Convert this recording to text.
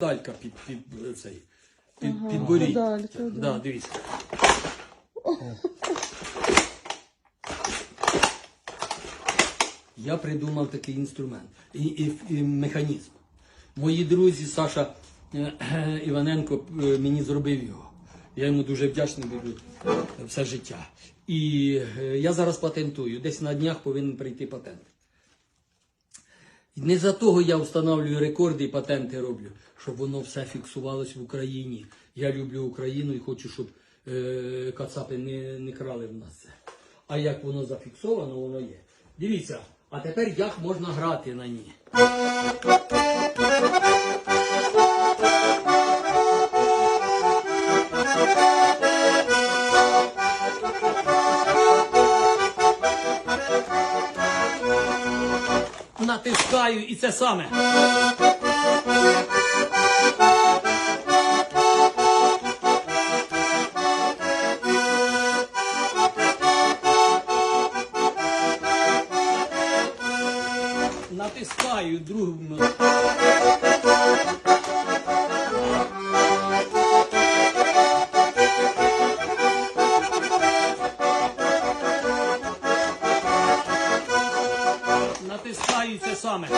Далька під, під е, цей. Під, Ага, підборіддя. педалька, да. Да, дивіться. Я придумав такий інструмент і, і, і механізм. Мої друзі, Саша е, е, Іваненко е, мені зробив його. Я йому дуже вдячний буду все життя. І е, я зараз патентую. Десь на днях повинен прийти патент. Не за того я встановлюю рекорди і патенти роблю, щоб воно все фіксувалось в Україні. Я люблю Україну і хочу, щоб е, кацапи не, не крали в нас це. А як воно зафіксовано, воно є. Дивіться, а тепер як можна грати на ній. Натискаю і це саме. Натискаю другому. знаю це саме.